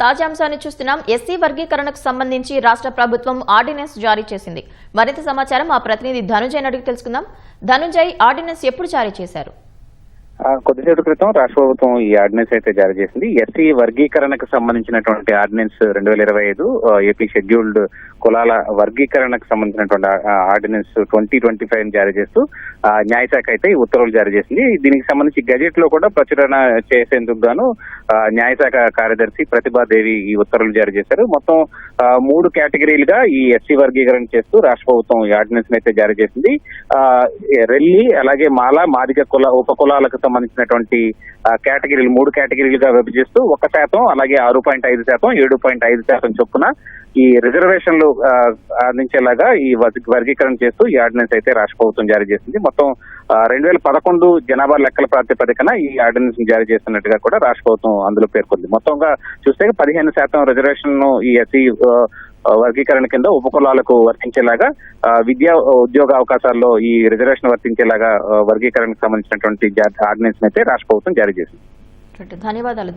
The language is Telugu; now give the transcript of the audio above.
తాజా అంశాన్ని చూస్తున్నాం. ఎస్సీ వర్గీకరణకు సంబంధించి రాష్ట్ర ప్రభుత్వం ఆర్డినెన్స్ జారీ చేసింది. మరింత సమాచారం మా ప్రతినిధి ధనుంజయ్ అడిగి తెలుసుకుందాం. ధనుంజయ్ ఆర్డినెన్స్ ఎప్పుడు జారీ చేశారు? కొద్దిసేపు క్రితం రాష్ట్ర ప్రభుత్వం ఈ ఆర్డినెన్స్ అయితే జారీ చేసింది. ఎస్సీ వర్గీకరణకు సంబంధించినటువంటి ఆర్డినెన్స్ రెండు వేల ఇరవై ఐదు ఏపీ షెడ్యూల్డ్ కులాల వర్గీకరణకు సంబంధించినటువంటి ఆర్డినెన్స్ ట్వంటీ ట్వంటీ ఫైవ్ జారీ చేస్తూ న్యాయశాఖ అయితే ఈ ఉత్తర్వులు జారీ చేసింది. దీనికి సంబంధించి గజెట్లో కూడా ప్రచురణ చేసేందుకు గాను ఆ, న్యాయశాఖ కార్యదర్శి ప్రతిభాదేవి ఈ ఉత్తర్వులు జారీ చేశారు. మొత్తం మూడు కేటగిరీలుగా ఈ ఎస్సీ వర్గీకరణ చేస్తూ రాష్ట్ర ప్రభుత్వం ఈ ఆర్డినెన్స్ అయితే జారీ చేసింది. రెల్లి అలాగే మాల మాదిగ కుల ఉప కులాలకు సంబంధించినటువంటి కేటగిరీలు మూడు కేటగిరీలుగా విభజిస్తూ ఒక శాతం అలాగే ఆరు పాయింట్ ఐదు శాతం ఏడు పాయింట్ ఐదు శాతం చొప్పున ఈ రిజర్వేషన్లు అందించేలాగా ఈ వర్గీకరణ చేస్తూ ఈ ఆర్డినెన్స్ అయితే రాష్ట్ర ప్రభుత్వం జారీ చేసింది. మొత్తం రెండు వేల పదకొండు జనాభా లెక్కల ప్రాతిపదికన ఈ ఆర్డినెన్స్ జారీ చేస్తున్నట్టుగా కూడా రాష్ట్ర ప్రభుత్వం అందులో పేర్కొంది. మొత్తంగా చూస్తే పదిహేను శాతం రిజర్వేషన్ను ఈ ఎస్సీ వర్గీకరణ కింద ఉపకులాలకు వర్తించేలాగా విద్యా ఉద్యోగ అవకాశాల్లో ఈ రిజర్వేషన్ వర్తించేలాగా వర్గీకరణకు సంబంధించినటువంటి ఆర్డినెన్స్ అయితే రాష్ట్ర ప్రభుత్వం జారీ చేసింది. ధన్యవాదాలు